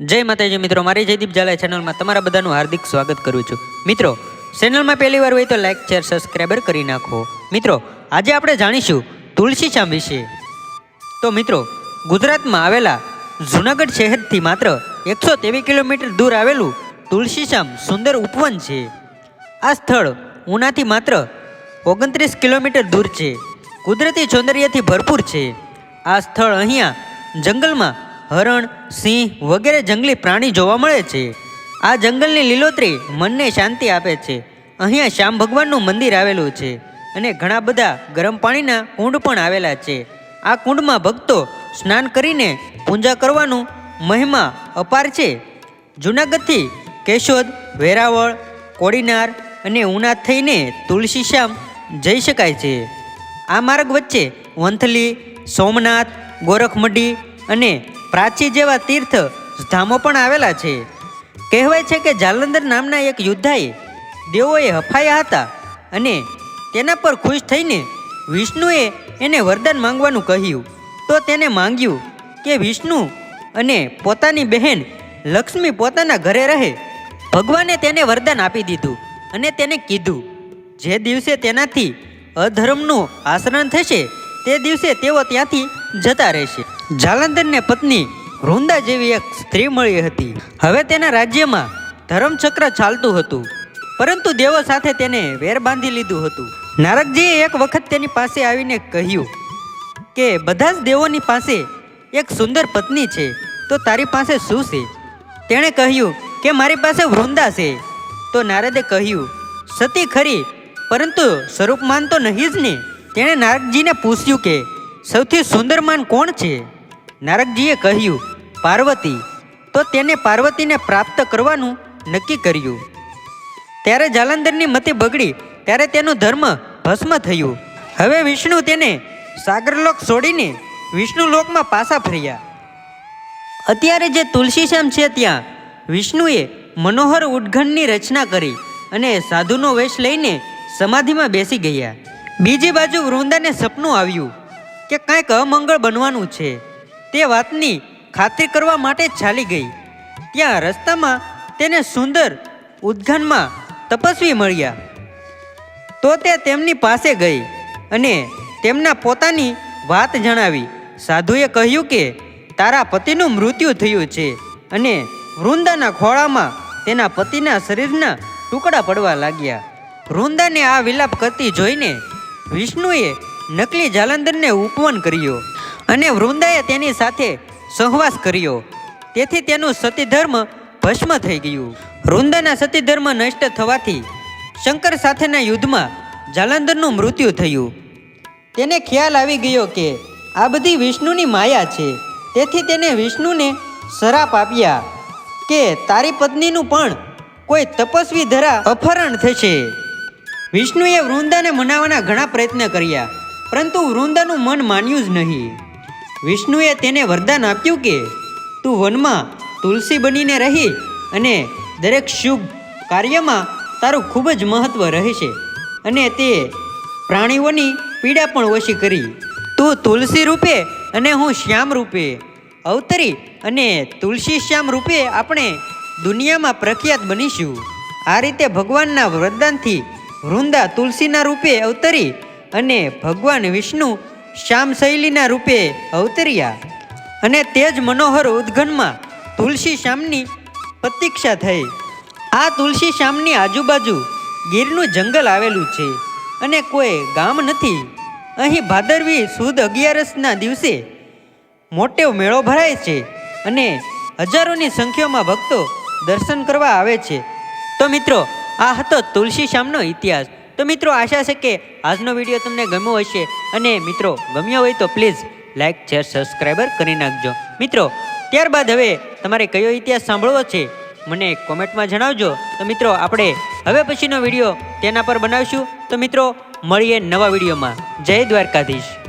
જય માતાજી મિત્રો, મારી જયદીપ ઝાલા ચેનલમાં તમારા બધાનું હાર્દિક સ્વાગત કરું છું. મિત્રો ચેનલમાં પહેલી વાર હોય તો લાઇક શેર સબસ્ક્રાઈબર કરી નાખો. મિત્રો, આજે આપણે જાણીશું તુલસી શ્યામ વિશે. તો મિત્રો, ગુજરાતમાં આવેલા જૂનાગઢ શહેરથી માત્ર એકસો ત્રેવીસ કિલોમીટર દૂર આવેલું તુલસીશામ સુંદર ઉપવન છે. આ સ્થળ ઉનાથી માત્ર ઓગણત્રીસ કિલોમીટર દૂર છે. કુદરતી સૌંદર્યથી ભરપૂર છે. આ સ્થળ અહીંયા જંગલમાં હરણ, સિંહ વગેરે જંગલી પ્રાણી જોવા મળે છે. આ જંગલની લીલોતરી મનને શાંતિ આપે છે. અહીંયા શ્યામ ભગવાનનું મંદિર આવેલું છે અને ઘણા બધા ગરમ પાણીના કુંડ પણ આવેલા છે. આ કુંડમાં ભક્તો સ્નાન કરીને પૂજા કરવાનું મહિમા અપાર છે. જૂનાગઢથી કેશોદ, વેરાવળ, કોડીનાર અને ઉના થઈને તુલસી શ્યામ જઈ શકાય છે. આ માર્ગ વચ્ચે વંથલી, સોમનાથ, ગોરખમઢી અને પ્રાચી જેવા તીર્થ ધામો પણ આવેલા છે. કહેવાય છે કે જાલંધર નામના એક યોદ્ધાએ દેવોએ હફાયા હતા અને તેના પર ખુશ થઈને વિષ્ણુએ એને વરદાન માંગવાનું કહ્યું. તો તેને માંગ્યું કે વિષ્ણુ અને પોતાની બહેન લક્ષ્મી પોતાના ઘરે રહે. ભગવાને તેને વરદાન આપી દીધું અને તેને કીધું, જે દિવસે તેનાથી અધર્મનું આચરણ થશે, તે દિવસે તેઓ ત્યાંથી જતા રહેશે. જાલંધરને પત્ની વૃંદા જેવી એક સ્ત્રી મળી હતી. હવે તેના રાજ્યમાં ધર્મચક્ર ચાલતું હતું. પરંતુ દેવો સાથે તેને વેર બાંધી લીધું હતું. નારદજીએ એક વખત તેની પાસે આવીને કહ્યું કે, બધા જ દેવોની પાસે એક સુંદર પત્ની છે. તો તારી પાસે શું છે? તેણે કહ્યું કે, મારી પાસે વૃંદા છે. તો નારદે કહ્યું, સતી ખરી, પરંતુ સ્વરૂપમાન તો નહીં જ ને? તેણે નારદજીને પૂછ્યું કે, સૌથી સુંદરમાન કોણ છે? નારદજીએ કહ્યું, પાર્વતી, તો તેને પાર્વતીને પ્રાપ્ત કરવાનું નક્કી કર્યું. ત્યારે જાલંધરની મતિ બગડી, ત્યારે તેનું ધર્મ ભસ્મ થયું. હવે વિષ્ણુ તેને સાગરલોક છોડીને વિષ્ણુલોકમાં પાછા ફર્યા. અત્યારે જે તુલસીશ્યામ છે ત્યાં, વિષ્ણુએ મનોહર ઉદ્ઘનની રચના કરી અને સાધુનો વેશ લઈને સમાધિમાં બેસી ગયા. બીજી બાજુ વૃંદાને સપનું આવ્યું કે કાંઈક અમંગળ બનવાનું છે. તે વાતની ખાતરી કરવા માટે ચાલી ગઈ. ત્યાં રસ્તામાં તેને સુંદર ઉદ્યાનમાં તપસ્વી મળ્યા. તો તે તેમની પાસે ગઈ અને તેમના પોતાની વાત જણાવી. સાધુએ કહ્યું કે, તારા પતિનું મૃત્યુ થયું છે અને વૃંદાના ખોળામાં તેના પતિના શરીરના ટુકડા પડવા લાગ્યા. વૃંદાને આ વિલાપ કરતી જોઈને વિષ્ણુએ નકલી જાલંધરને ઉપવન કર્યો. અને વૃંદાએ તેની સાથે સહવાસ કર્યો. તેથી તેનું સતીધર્મ ભસ્મ થઈ ગયું. વૃંદાના સતીધર્મ નષ્ટ થવાથી શંકર સાથેના યુદ્ધમાં જાલંધરનું મૃત્યુ થયું. તેને ખ્યાલ આવી ગયો કે આ બધી વિષ્ણુની માયા છે. તેથી તેને વિષ્ણુને શરાપ આપ્યા કે તારી પત્નીનું પણ કોઈ તપસ્વી ધરા અપહરણ થશે. વિષ્ણુએ વૃંદાને મનાવવાના ઘણા પ્રયત્ન કર્યા, પરંતુ વૃંદાનું મન માન્યું જ નહીં. વિષ્ણુએ તેને વરદાન આપ્યું કે, તું વનમાં તુલસી બનીને રહી અને દરેક શુભ કાર્યમાં તારું ખૂબ જ મહત્વ રહેશે અને તે પ્રાણીઓની પીડા પણ ઓછી કરી. તું તુલસી રૂપે અને હું શ્યામ રૂપે અવતરી અને તુલસી શ્યામ રૂપે આપણે દુનિયામાં પ્રખ્યાત બનીશું. આ રીતે ભગવાનના વરદાનથી વૃંદા તુલસીના રૂપે અવતરી અને ભગવાન વિષ્ણુ શ્યામ શૈલીના રૂપે અવતર્યા અને તે જ મનોહર ઉદ્ઘનમાં તુલસી શ્યામની પ્રતીક્ષા થઈ. આ તુલસી શ્યામની આજુબાજુ ગીરનું જંગલ આવેલું છે અને કોઈ ગામ નથી. અહીં ભાદરવી સુદ અગિયારસના દિવસે મોટો મેળો ભરાય છે અને હજારોની સંખ્યામાં ભક્તો દર્શન કરવા આવે છે. તો મિત્રો, આ હતો તુલસી શ્યામનો ઇતિહાસ. તો મિત્રો, આશા છે કે આજનો વીડિયો તમને ગમ્યો હશે. અને મિત્રો, ગમ્યો હોય તો પ્લીઝ લાઇક શેર સબસ્ક્રાઈબર કરી નાખજો. મિત્રો, ત્યારબાદ હવે તમારે કયો ઇતિહાસ સાંભળવો છે, મને કોમેન્ટમાં જણાવજો. તો મિત્રો, આપણે હવે પછીનો વીડિયો તેના પર બનાવશું. તો મિત્રો, મળીએ નવા વિડીયોમાં. જય દ્વારકાધીશ.